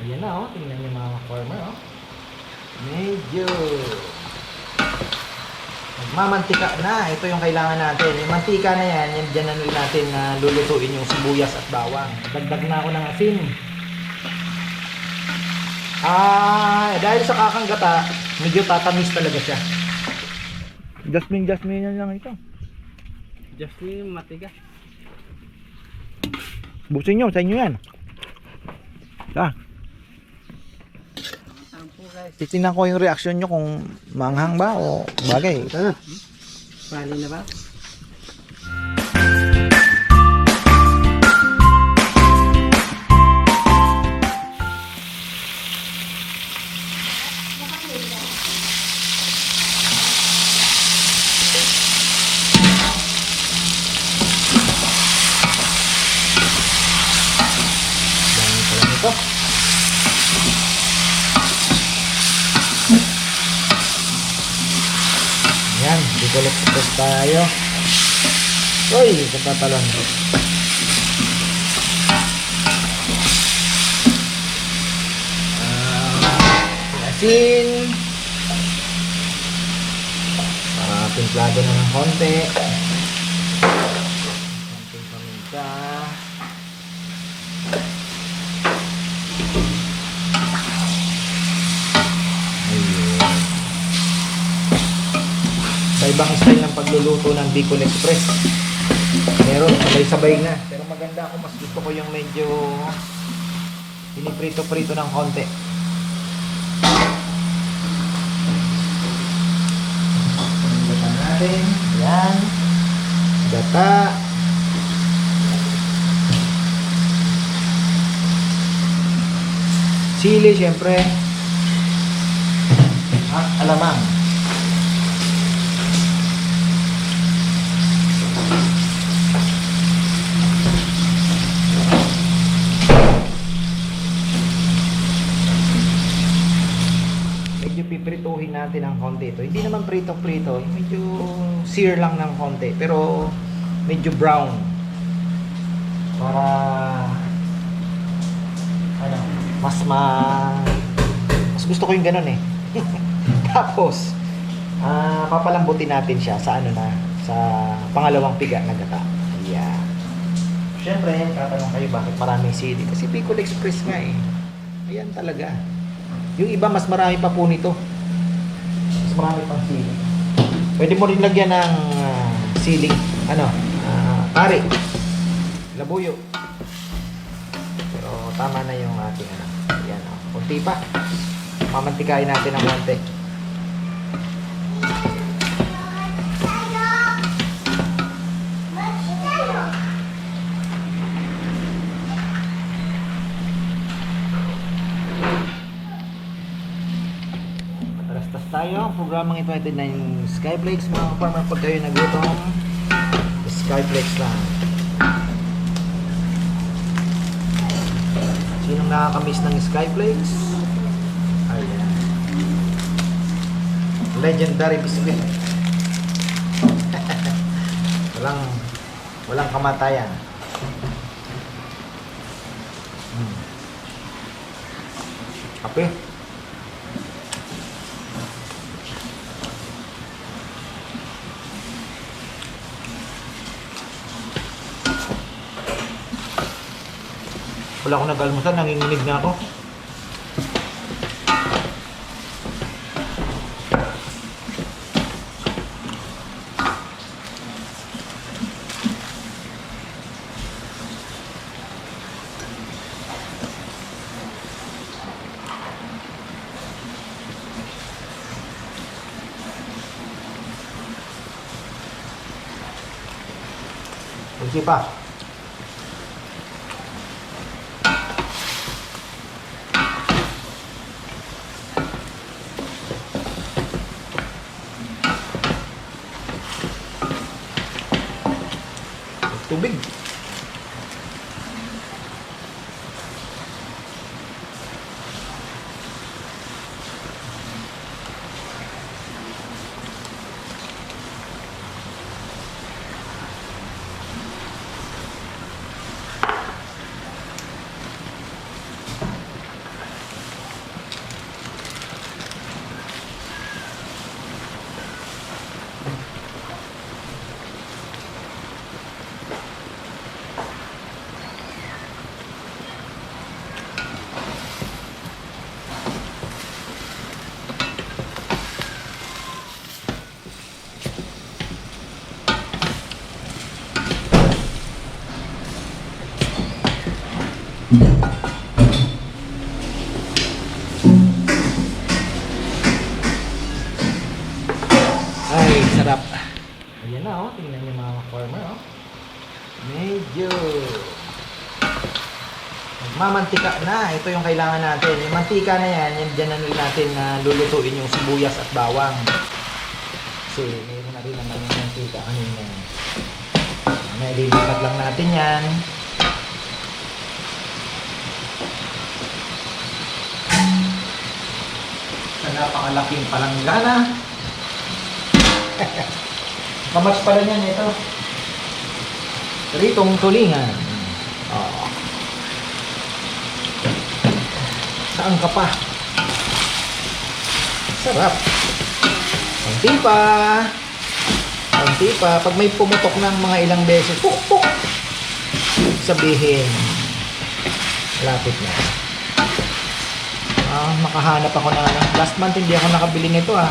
Ayan na, oh. Tingnan niyo mga farmer, oh. Medyo mamantika na. Ito yung kailangan natin. Yung mantika na yan, yan dyan na natin na lulutuin yung sibuyas at bawang. Dagdag na ako ng asin. Ah, dahil sa kakanggata, medyo tatamis talaga siya. Jasmine, jasmine yan lang ito. Jasmine, matiga. Buksin nyo, sa inyo yan. Ah. Titingnan ko yung reaction nyo kung manghang ba o bagay. Bali na ba? Ito tayo. Uy, kapatalon. Ah, asin. Ah, timplado na ng konti. Sa ibang style ng pagluluto ng Bicol Express. Meron, sabay-sabay na. Pero maganda ako, mas gusto ko yung medyo piniprito-prito ng konti. Gata natin. Yan. Gata. Sili, syempre. At alamang. Piprituhin natin ng konti ito. Hindi naman prito-prito. Medyo sear lang ng konti. Pero medyo brown. Para ano, mas ma mas gusto ko yung ganun eh. Tapos ah papalambutin natin siya sa ano na sa pangalawang piga na gata. Ayan. Siyempre, tatanong kayo bakit maraming sili. Kasi Bicol Express nga eh. Ayan talaga. Yung iba mas marami pa po nito. Mas marami pang sili. Pwede mo rin lagyan ng ah, siling, ano, ah, pare, labuyo. Pero tama na yung ating ano. Ayan, oh. Kunti pa. Mamantikain natin ng konti. Programang ito ay ng Skyflakes. Mga farmer, pag kayo nagutom, Skyflakes lang. Sinong nakakamiss ng Skyflakes? Ayan. Legendary biscuit. walang walang kamatayan. Hmm. Wala akong nag-almusal, nanginginig na ako. Tô bem. Ay, sarap. Ayan na, oh. Tingnan niyo mga farmer, oh. Medyo mamantika na. Ito yung kailangan natin. Yung mantika na yan, yan dyan na natin na lulutuin yung sibuyas at bawang. Kasi mayroon na rin naman yung mantika kanina. May lilipat lang natin yan. Napakalaking palanggana. Kamats pala niyan ito. Ritong tulingan. Oo. Saan ka pa? Sarap. Kunti pa. Kunti pa. Pag may pumutok ng mga ilang beses, puk puk. Sabihin, lapit na. Ah, makahanap ako na ano. Last month hindi ako nakabili nito ah.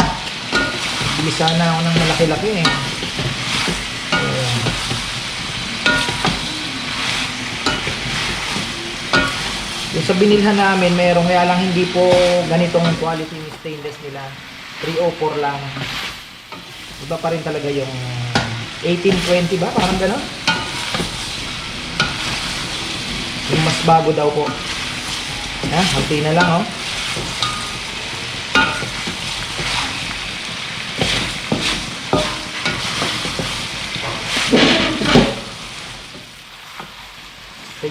Bili sana ako ng malaki-laki eh. Ayan. Yung sa binilhan namin, mayroong kaya lang hindi po ganitong quality ni stainless nila. 304 lang. Iba pa rin talaga yung 1820 ba? Parang gano'n. Yung mas bago daw po. Ha? Halti na lang oh.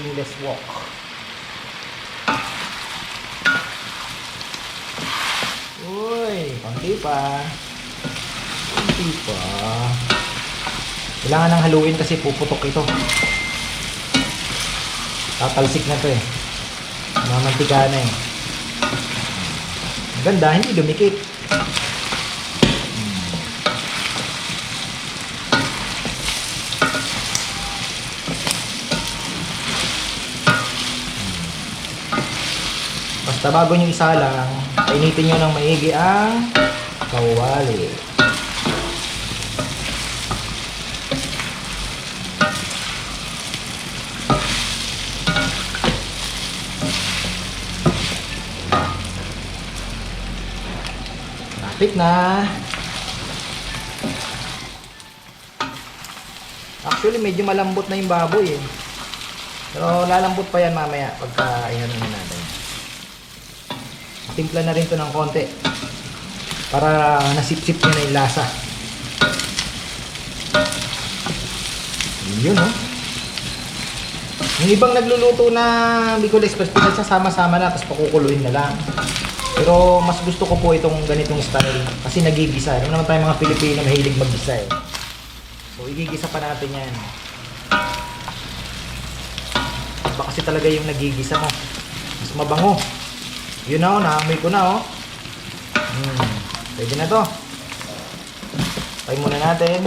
Stainless wok. Uy, konti pa. Konti pa. Kailangan ng haluin kasi puputok ito. Tatalsik na to eh. Mamantika na eh. Ganda, hindi dumikit. Basta bago nyo isalang, painitin nyo ng maigi ang kawali. Lapit na. Actually, medyo malambot na yung baboy eh. Pero lalambot pa yan mamaya pagka iyan na natin. Timpla na rin to ng konti. Para nasip-sip niya na yung lasa. Yun oh. Yung ibang nagluluto na Bicol Express, pinagsasama-sama na tapos pakukuluin na lang. Pero mas gusto ko po itong ganitong style kasi nagigisa. Alam naman tayo mga Pilipino mahilig maggisa eh. So igigisa pa natin yan. Iba kasi talaga yung nagigisa mo. Mas mabango. Yun na oh, naamoy ko na oh. Hmm, pwede na to. Try muna natin.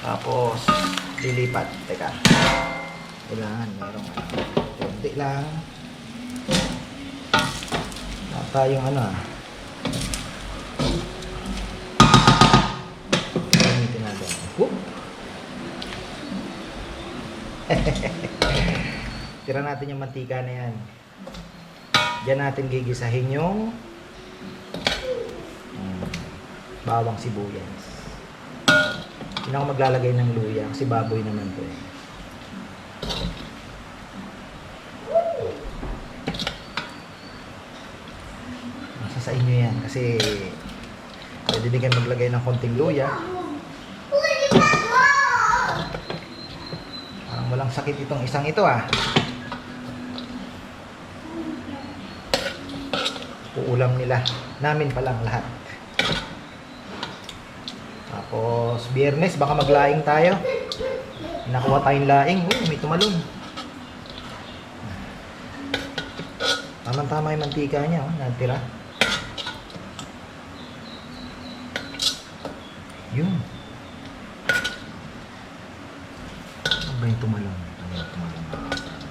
Tapos, lilipat. Teka. Kailangan merong ano. Kunti lang. Ata yung ano ah. Gamitin natin. Whoop! Tira natin yung mantika na yan. Diyan natin gigisahin yung mm, bawang sibuyas. Hindi ako maglalagay ng luya kasi baboy naman to eh. Nasa sa inyo yan kasi pwede din kayo maglagay ng konting luya. Parang walang sakit itong isang ito ah. Uulam nila. Namin pa lang lahat. Tapos, biyernes, baka maglaing tayo. Nakuha tayong laing. Uy, may tumalon. Tamang-tama yung mantika niya, oh, natira. Yun. Ano ba yung tumalon? Ano tumalon?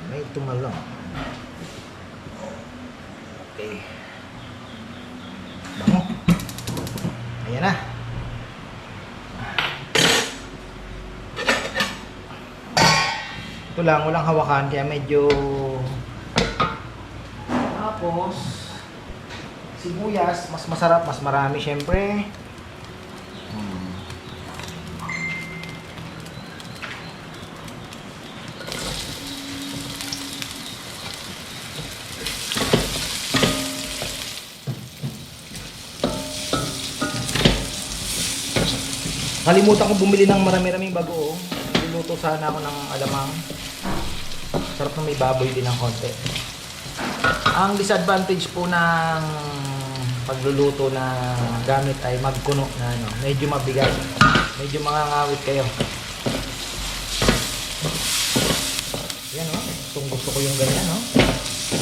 May tumalon. ko lang, walang hawakan, kaya medyo... Tapos, sibuyas, mas masarap, mas marami syempre. Hmm. Kalimutan ko bumili ng marami-raming bago. Oh. Luluto sana ako ng alamang. Sarap na may baboy din ng konti. Ang disadvantage po ng pagluluto na gamit ay magkuno na ano, medyo mabigat. Medyo mangangawit kayo. Yan o, itong gusto ko yung ganyan o.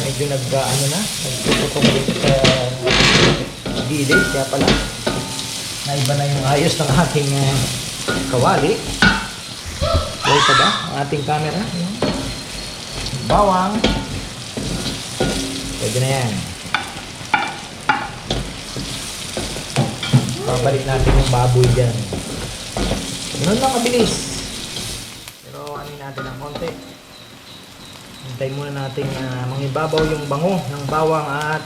Medyo nag, ah, ano na, nagtututong dito sa gilid. Kaya pala, naiba na yung ayos ng ating ah, kawali. Okay pa ba ang ating camera? Bawang. Pwede na yan. Babalik natin yung baboy dyan. Ganun lang kabilis. Pero ano natin ng konti. Hintay muna natin na mangibabaw yung bango ng bawang at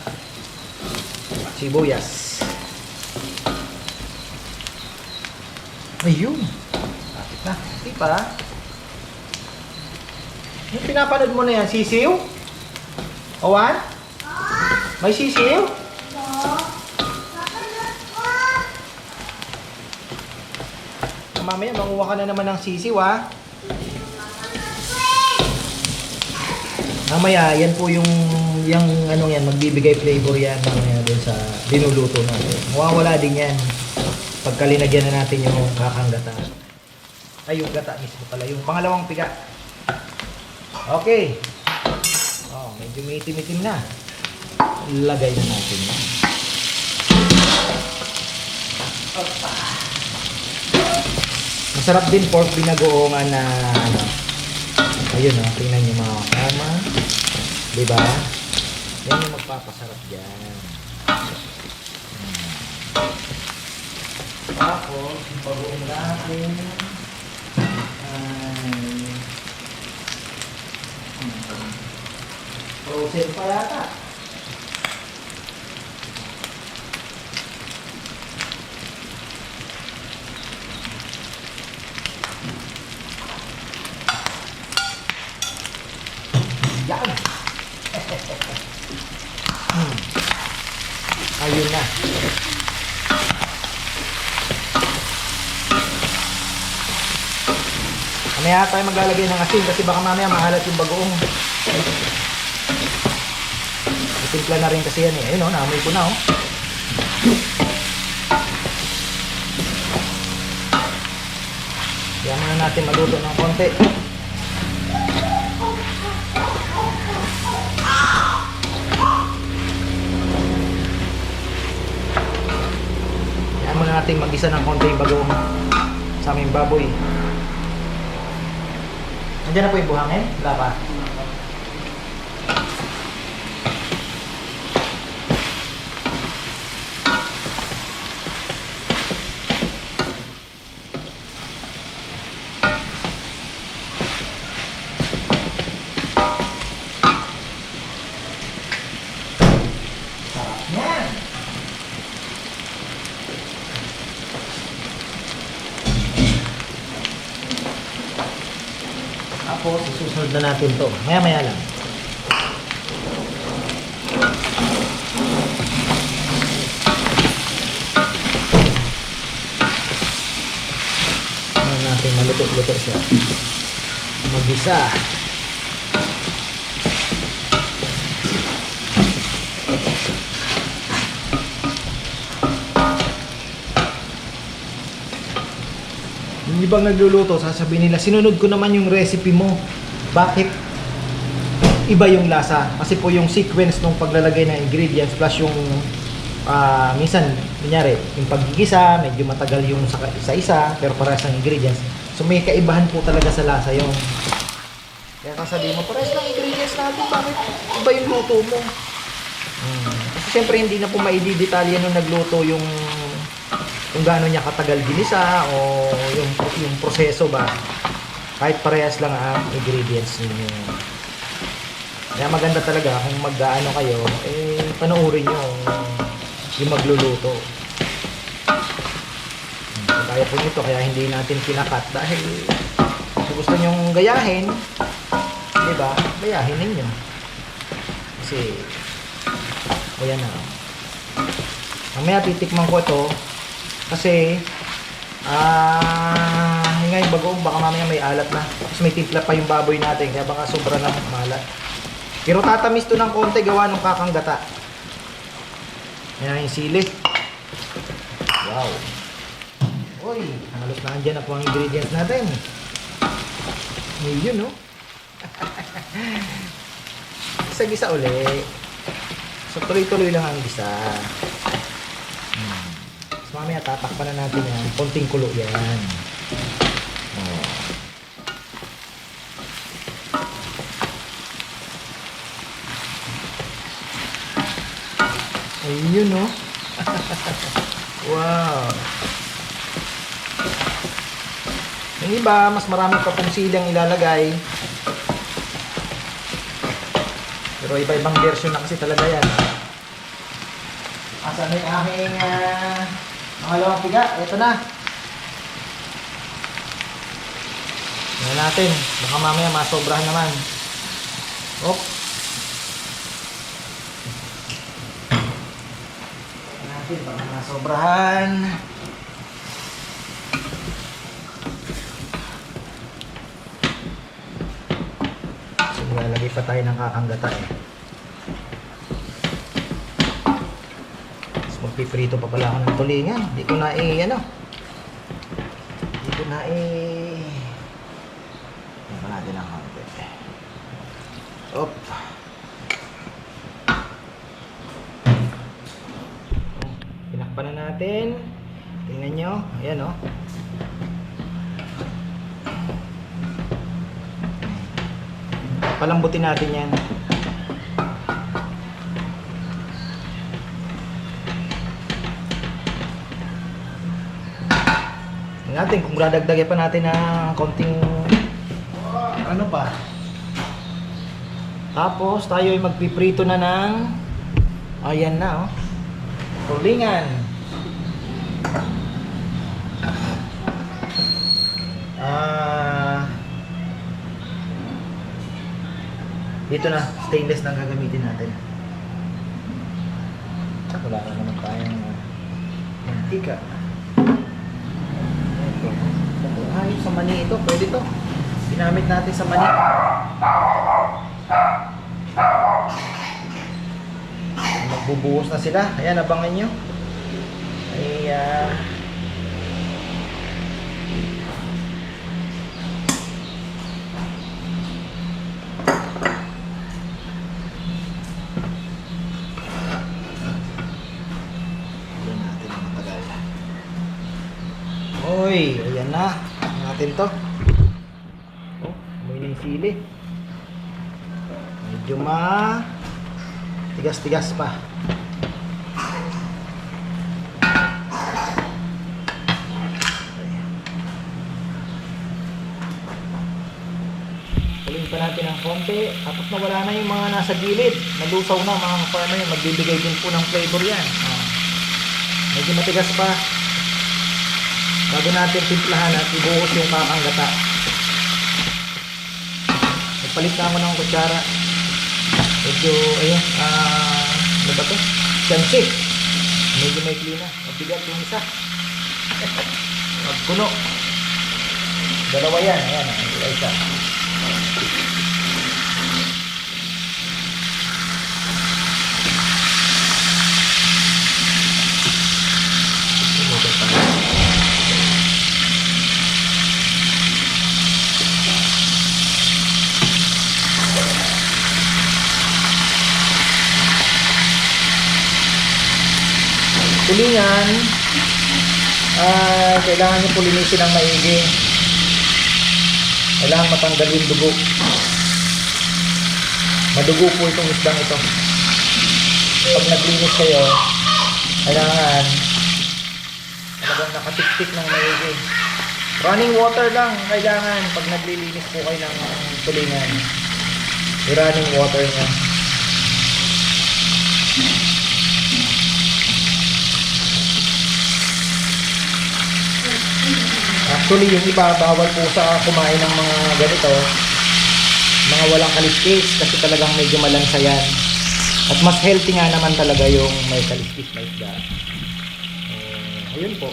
sibuyas. Ayun. Lapit na. Hindi pa. Yung pinapanood mo na yan, sisiw? Owan? May sisiw? Mamaya, manguha ka na naman ng sisiw, ha? Mamaya, yan po yung, yung ano yan, magbibigay flavor yan mamaya dun sa dinuluto natin. Mawawala din yan. Pagka na natin yung kakang gata. Ay, yung gata mismo pala. Yung pangalawang piga. Okay. Oh, medyo may itim-itim na. Lagay na natin. Opa. Masarap din pork binagoongan na ano. Ayun oh, tingnan niyo mga kama. Di ba? Yan yung magpapasarap dyan. Hmm. Tapos, bagoong natin frozen pa yata. Yan! Ayun na. Mamaya tayo maglalagay ng asin kasi baka mamaya mahalat yung bagoong. Isimpla na rin kasi yan eh. Ayun o, naamoy ko na oh. Kaya natin maluto ng konti. Kaya muna natin mag-isa ng konti bagoong sa aming baboy. Nandiyan na po yung buhangin? Wala pa. Tapos, isusunod na natin to. Maya-maya lang. Ano natin maluto-luto siya. Mag-isa. Ibang nagluluto, sasabihin nila, sinunod ko naman yung recipe mo. Bakit iba yung lasa? Kasi po yung sequence ng paglalagay ng ingredients plus yung ah, minsan, kunyari, yung paggigisa, medyo matagal yung sa isa-isa, pero parehas ng ingredients. So may kaibahan po talaga sa lasa yung kaya kasabihin mo, parehas ng ingredients natin, bakit iba yung luto mo? Hmm. Kasi syempre hindi na po maididetalye nung nagluto yung kung gaano niya katagal ginisa o yung yung proseso ba. Kahit parehas lang ang ingredients ninyo. Kaya maganda talaga kung mag-ano kayo eh panoorin nyo yung magluluto. Hmm, kaya po nito kaya hindi natin kinakat dahil kung gusto nyong gayahin di ba gayahin ninyo. Kasi ayan na. Mamaya titikman ko ito kasi Ah, hingay bagoong baka mamaya may alat na. Tapos may timpla pa yung baboy natin kaya baka sobra na malat. Pero tatamis to ng konti gawa ng kakanggata. Yan yung sili. Wow. Uy, halos na andyan na po ang ingredients natin. Yun, no? Gisa-gisa uli. So, tuloy-tuloy lang ang gisa. Mamaya tatakpan na natin yan. Konting kulo yan. Oh. Ayun, no? wow. Yung iba, mas marami pa pong silang ilalagay. Pero iba-ibang version na kasi talaga yan. Asan na yung aking uh, pangalawang piga? Ito na. Tingnan natin. Baka mamaya masobrahan naman. Op. Tingnan natin. Baka masobrahan. So, lalagay pa tayo ng kakanggata eh. Magpiprito pa pala ako ng tulingan. Hindi ko na eh, ano. Hindi ko na eh. Yan pa natin ang konti. Op. Pinakpan na natin. Tingnan nyo. Ayan oh. Palambutin natin yan. Dadagdagyan pa natin ng konting ano pa. Tapos tayo ay magpiprito na ng ayan na oh. Tulingan. Ah Dito na, stainless na gagamitin natin. Wala na naman tayong uh, mantika. Ito. Ay, sa mani ito. Pwede to. Ginamit natin sa mani. Magbubuhos na sila. Ayan, abangan nyo. Ay, ah... natin to. Oh, may na sili. Medyo ma... Tigas-tigas pa. Tuloyin pa natin ng konti. Tapos nawala na yung mga nasa gilid. Nalusaw na mga farmer. Magbibigay din po ng flavor yan. Ah. Medyo matigas pa. Bago natin timplahan at ibuhos yung kakanggata. Nagpalit na ako ng kutsara. Medyo, ayun, ah, ano ba to? Chansi. Medyo may na. Mabigat yung isa. Magkuno. Dalawa yan. Ayan, ang isa. Tulingan, ah kailangan nyo pulinisin ng maigi. Kailangan matanggal yung dugo. Madugo po itong isdang ito. Pag naglinis kayo, kailangan talagang nakatiktik ng maigi. Running water lang kailangan pag naglilinis po kayo ng tulingan. Yung running water niya. Actually, yung iba, bawal po sa kumain ng mga ganito. Mga walang kaliskis kasi talagang medyo malansa yan. At mas healthy nga naman talaga yung may kaliskis na isda. Eh, ayun po.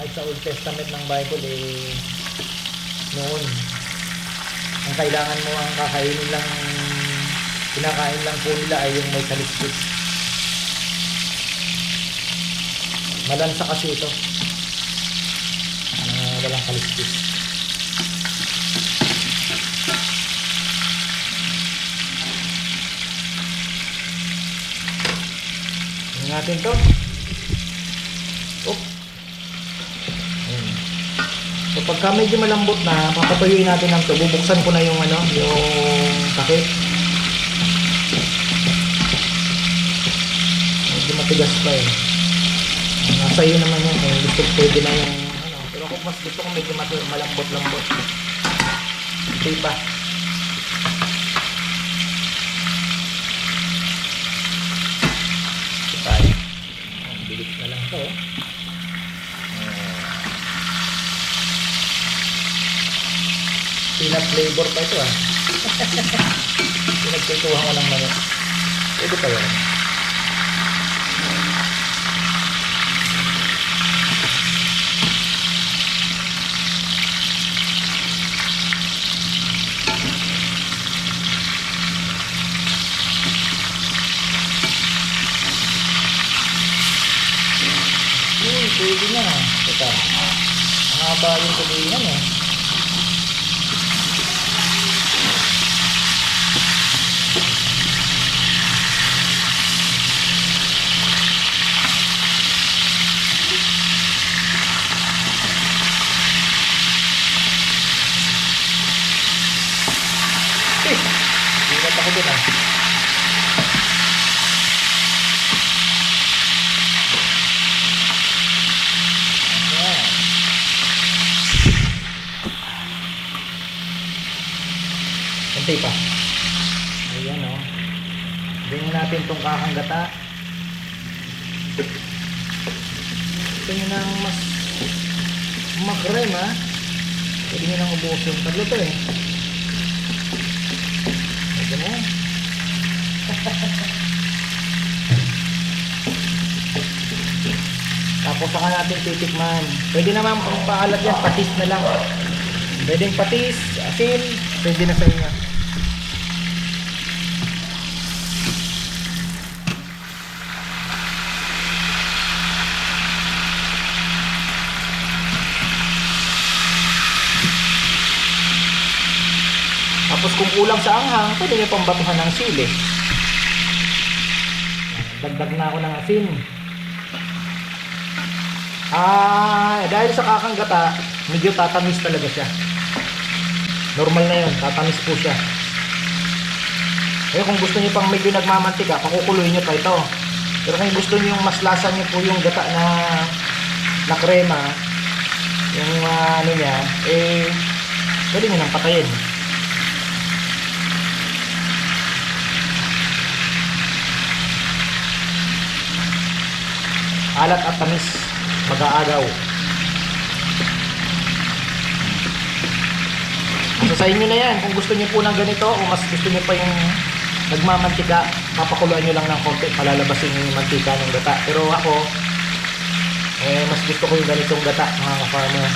kahit sa Old Testament ng Bible eh noon ang kailangan mo ang kakainin lang kinakain lang po nila ay yung may kaliskis malansa kasi ito na walang kaliskis Tingnan natin to oh Ayan. So pagka medyo malambot na, papatuyuin natin ng to. Bubuksan ko na yung ano, yung takip. Medyo matigas pa eh. Nasa iyo naman yan. Kung gusto pwede na yung. Pero ako mas gusto ko medyo malambot-lambot. Ito tayo. Bilis na lang to. oh. peanut flavor pa ito ah. Pinagpintuhan ko ng manok. Pwede pa yun. Uy, pwede na. Teka. Ang haba yung tulingan. Eh, Ingat ako dun ah. Ayan. Kunti pa. Ayan o. Oh. Tong kakanggata. Gusto nyo nang mas makrem ha. Pwede nyo nang ubusin. Tatlo to eh. Ito na. Tapos saka natin titikman. Pwede naman pang paalat yan, patis na lang. Pwedeng patis, asin, pwede na sa inyo. Tapos kung kulang sa anghang, pwede nyo pang batuhan ng sili. Dagdag na ako ng asin. Ah, dahil sa kakanggata, medyo tatamis talaga siya. Normal na yun, tatamis po siya. Kaya kung gusto niyo pang medyo nagmamantika, pakukuluin niyo pa ito. Pero kung gusto niyo mas lasa niyo po yung gata na na krema, yung ah, ano niya, eh, pwede niyo nang patayin. Alat at tamis, mag-aagaw. So sa inyo na yan, kung gusto niyo po ng ganito o mas gusto niyo pa yung nagmamantika, papakuluan niyo lang ng konti, palalabasin yung mantika ng gata. Pero ako, eh, mas gusto ko yung ganitong gata, mga ka-farmer.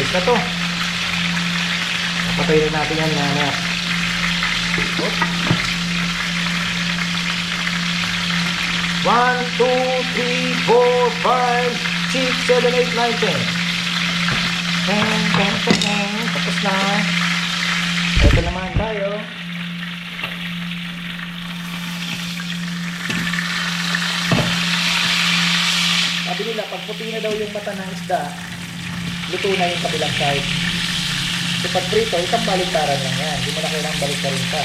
Ayos na to. Papatayin natin yan na na. Oh. One, two, three, four, five, six, seven, eight, nine, ten. Ten, ten, ten, ten. Tapos na. Ito naman tayo. Sabi nila, pag puti na daw yung mata ng isda, luto na yung kabilang side. So pag prito, isang baliktaran lang yan. Hindi mo na kailangang baliktarin pa.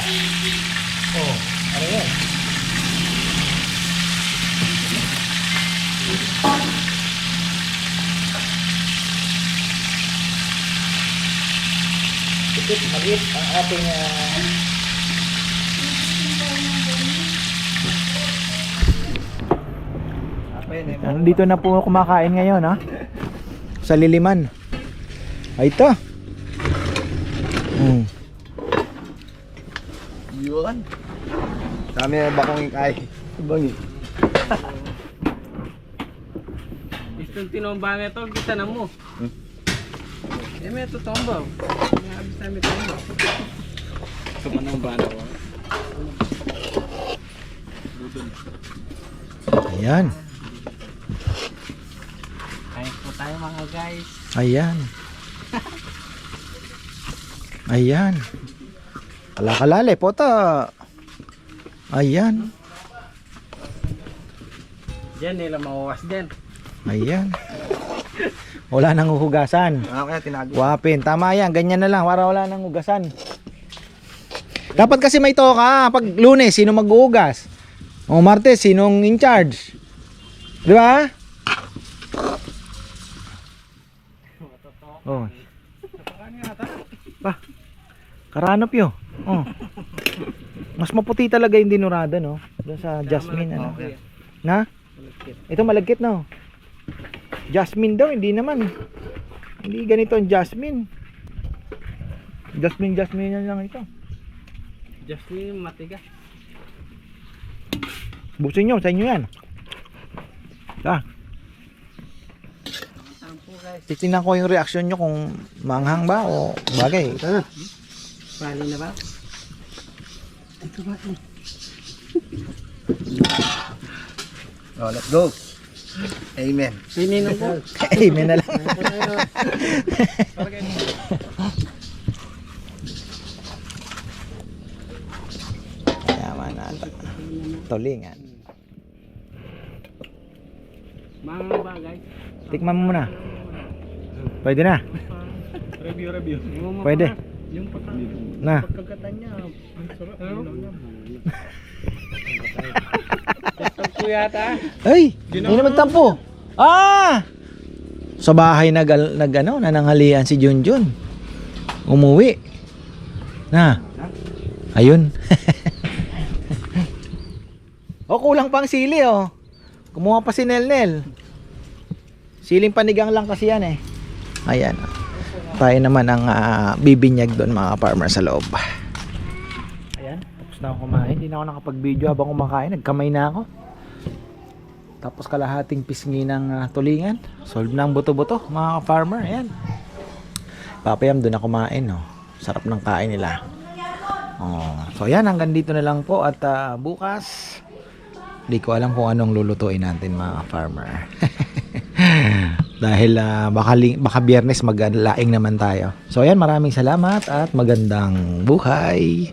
Oh, ano yan? Tipit, maliit ang ating ah, Dito na po kumakain ngayon ha. Sa Liliman. Ay ito. Mm. Yun. Dami na bakong ikay. Bangi. Itong tinomba nga ito, kita na mo. Hmm? Eh, may ito tombo. May abis namin tombo. Kamanang bana ko. Ayan. Kain po tayo mga guys. Ayan. Ayan. Kalakalali, pota. Ayan. Diyan nila mawawas din. Ayan. Wala nang huhugasan. Ah, kaya tinago. Wapin. Tama yan. Ganyan na lang. Para wala nang hugasan. Dapat kasi may toka. Pag lunes, sino maghuhugas? O Martes, sinong in charge? Di ba? Oh. Pa. Karanop yun. Oh. Mas maputi talaga yung dinurada, no? Doon sa Jasmine, ano? Na? Ito malagkit, no? Jasmine daw, hindi naman. Hindi ganito ang Jasmine. Jasmine, Jasmine yan lang ito. Jasmine matigas. Buksin nyo, sa inyo yan. Ta, titingnan ko yung reaction nyo kung manghang ba o bagay. Bali na ba? Ito ba? Oh, let's go. Amen. Pininong po. Amen na lang. Yaman na. Tulingan. Mga ba guys? Tikman mo muna. Pwede na. Review, review. Pwede. Yung pata. Na. Pagkagatan niya, ang sarap. Ito po yata. Ay, hindi na magtampo. Ah! Sa bahay nag, nag ano, nananghalian si Junjun. Umuwi. Na. Ayun. o kulang pang sili oh. Kumuha pa si Nelnel. Siling panigang lang kasi yan eh. Ayan. oh. Tayo naman ang ah, bibinyag doon mga farmer sa loob. Ayan, tapos na ako kumain. Hindi na ako nakapag-video habang kumakain. Nagkamay na ako. Tapos kalahating pisngi ng ah, tulingan. Solve na buto-buto, mga farmer. Ayan. Papayam doon na kumain. No? Sarap ng kain nila. Oh. So yan, hanggang dito na lang po. At ah, bukas, di ko alam kung anong lulutuin natin mga farmer. Dahil ah, baka, baka biyernes maglaing naman tayo. So ayan, maraming salamat at magandang buhay.